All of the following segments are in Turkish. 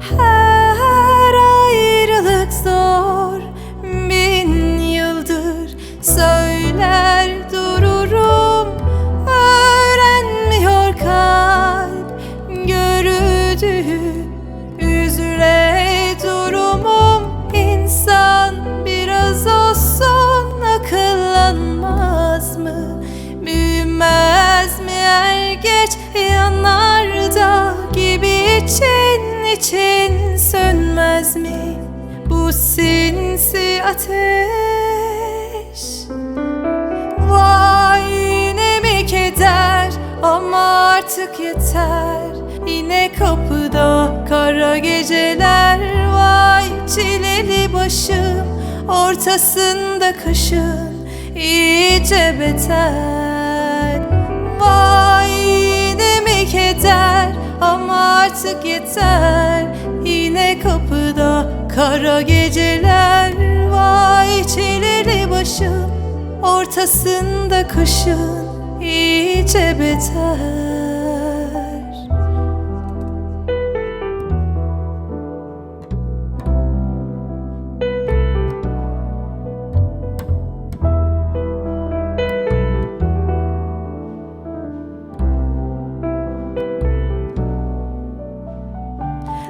Her ayrılık zor bin yıldır söyler dururum. Öğrenmiyor kalp görüldüğü üzüle sinsi ateş? Vay ne mi keder? Ama artık yeter. Yine kapıda kara geceler. Vay çileli başım. Ortasında kışın iyice beter. Vay ne mi keder? Ama artık yeter. Yine kapıda kara geceler Vay çileli başım ortasında kışın iyice beter.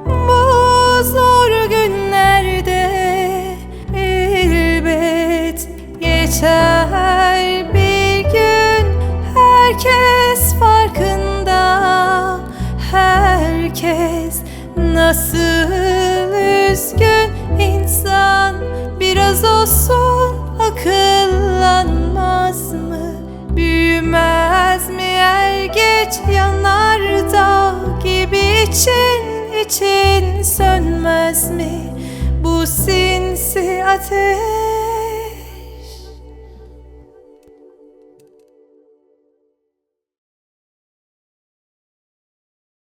Bu geçer bir gün Herkes farkında Herkes nasıl üzgün insan Biraz olsun akıllanmaz mı? Büyümez mi er geç yanardağ gibi için için sönmez mi bu ateş?